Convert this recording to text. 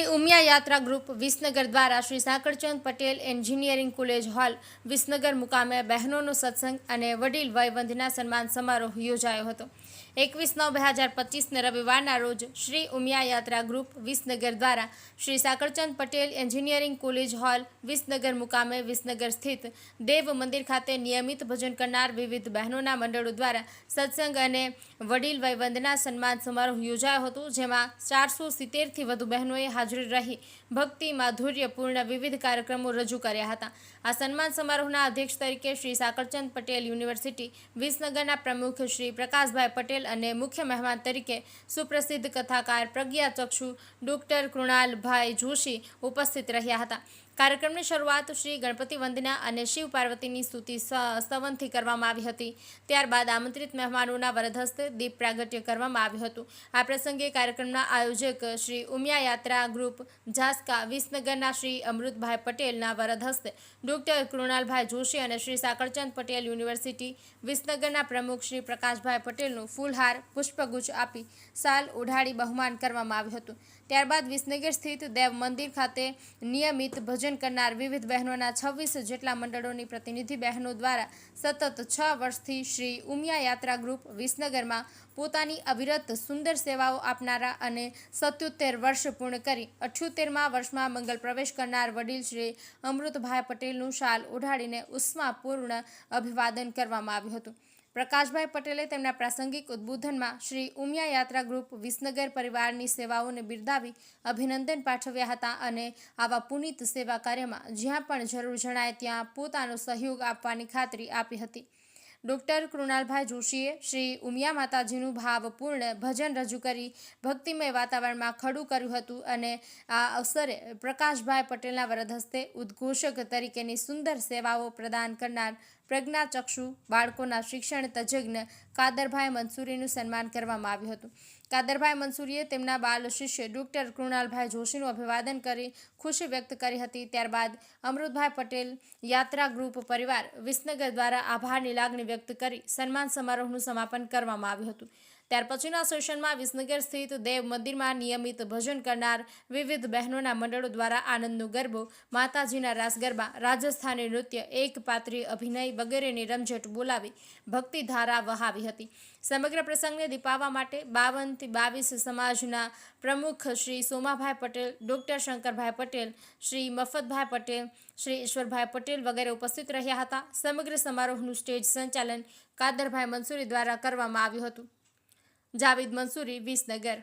ઉમિયા યાત્રા ગ્રુપ વિસનગર દ્વારા Shri Sankalchand Patel engineering college hall Visnagar મુકામે બહેનોનો સત્સંગ અને વડીલ વયવંદના સન્માન સમારોહ યોજાયો હતો. એકવીસ નવ બે હજાર પચીસને રવિવારના રોજ શ્રી ઉમિયા યાત્રા ગ્રુપ વિસનગર દ્વારા Shri Sankalchand Patel engineering college hall Visnagar મુકામે વિસનગર સ્થિત દેવ મંદિર ખાતે નિયમિત ભજન કરનાર વિવિધ બહેનોના મંડળો દ્વારા સત્સંગ અને વડીલ વયવંદના સન્માન સમારોહ યોજાયો હતો, જેમાં ચારસો સિત્તેરથી વધુ બહેનોએ હાજરી રહી. ભક્તિ માધુર્યપૂર્ણ વિવિધ કાર્યક્રમો રજૂ કર્યા હતા. આ સન્માન સમારોહના અધ્યક્ષ તરીકે શ્રી સાકરચંદ પટેલ યુનિવર્સિટી, વિસનગરના પ્રમુખ શ્રી પ્રકાશભાઈ પટેલ અને મુખ્ય મહેમાન તરીકે સુપ્રસિદ્ધ કથાકાર પ્રજ્ઞાચક્ષુ ડોક્ટર કૃણાલભાઈ જોશી ઉપસ્થિત રહ્યા હતા. કાર્યક્રમની શરૂઆત શ્રી ગણપતિ વંદના અને શિવ પાર્વતીની સ્તુતિ સ- સ્તવનથી કરવામાં આવી હતી. ત્યારબાદ આમંત્રિત મહેમાનોના વરદહસ્તે દીપ પ્રાગટ્ય કરવામાં આવ્યું હતું. આ પ્રસંગે કાર્યક્રમના આયોજક શ્રી ઉમિયા યાત્રા ગ્રુપ, ઝાસ્કા વિસનગરના શ્રી અમૃતભાઈ પટેલના વરદહસ્તે ડોક્ટર કૃણાલભાઈ જોશી અને શ્રી સાકરચંદ પટેલ યુનિવર્સિટી વિસનગરના પ્રમુખ શ્રી પ્રકાશભાઈ પટેલનું ફૂલહાર પુષ્પગુચ્છ આપી સાલ ઉઢાડી બહુમાન કરવામાં આવ્યું હતું. ત્યારબાદ વિસનગર સ્થિત દેવ મંદિર ખાતે નિયમિત ભજન કરનાર વિવિધ બહેનોના છવ્વીસ જેટલા મંડળોની પ્રતિનિધિ બહેનો દ્વારા સતત છ વર્ષથી શ્રી ઉમિયા યાત્રા ગ્રુપ વિસનગરમાં પોતાની અવિરત સુંદર સેવાઓ આપનારા અને સત્યોતેર વર્ષ પૂર્ણ કરી અઠ્યોતેરમાં વર્ષમાં મંગલ પ્રવેશ કરનાર વડીલ શ્રી અમૃતભાઈ પટેલનું શાલ ઓઢાડીને ઉષ્માપૂર્ણ અભિવાદન કરવામાં આવ્યું હતું. પ્રકાશભાઈ પટેલે તેમના પ્રાસંગિક ઉદ્બોધનમાં શ્રી ઉમિયા યાત્રા ગ્રુપ વિસનગર પરિવારની સેવાઓને બિરદાવી અભિનંદન પાઠવ્યા હતા અને આવા પુનિત સેવા કાર્યમાં જ્યાં પણ જરૂર જણાય ત્યાં પોતાનો સહયોગ આપવાની ખાતરી આપી હતી. ડોક્ટર કૃણાલભાઈ જોશીએ શ્રી ઉમિયા માતાજીનું ભાવપૂર્ણ ભજન રજૂ કરી ભક્તિમય વાતાવરણમાં ખડું કર્યું હતું અને આ અવસરે પ્રકાશભાઈ પટેલના વરદ હસ્તે ઉદ્ઘોષક તરીકેની સુંદર સેવાઓ પ્રદાન કરનાર પ્રજ્ઞાચક્ષુ બાળકોના શિક્ષણ તજજ્ઞ કાદરભાઈ મંસૂરીનું સન્માન કરવામાં આવ્યું હતું. કાદરભાઈ મંસૂરીએ તેમના બાલ શિષ્ય ડોક્ટર કૃણાલભાઈ જોશીનું અભિવાદન કરી ખુશી વ્યક્ત કરી હતી. ત્યારબાદ અમૃતભાઈ પટેલ યાત્રા ગ્રુપ પરિવાર વિસનગર દ્વારા આભારની લાગણી વ્યક્ત કરી સન્માન સમારોહનું સમાપન કરવામાં આવ્યું હતું. ત્યાર પછીના સેશનમાં વિસનગર સ્થિત દેવ મંદિરમાં નિયમિત ભજન કરનાર વિવિધ બહેનોના મંડળો દ્વારા આનંદનો ગરબો, માતાજીના રાસ ગરબા, રાજસ્થાની નૃત્ય, એક પાત્રી અભિનય વગેરેની રમઝટ બોલાવી ભક્તિધારા વહાવી હતી. સમગ્ર પ્રસંગને દીપાવવા માટે બાવનથી બાવીસ સમાજના પ્રમુખ શ્રી સોમાભાઈ પટેલ, ડૉક્ટર શંકરભાઈ પટેલ, શ્રી મફતભાઈ પટેલ, શ્રી ઈશ્વરભાઈ પટેલ વગેરે ઉપસ્થિત રહ્યા હતા. સમગ્ર સમારોહનું સ્ટેજ સંચાલન કાદરભાઈ મંસૂરી દ્વારા કરવામાં આવ્યું હતું. જાવેદ મંસૂરી વિસનગર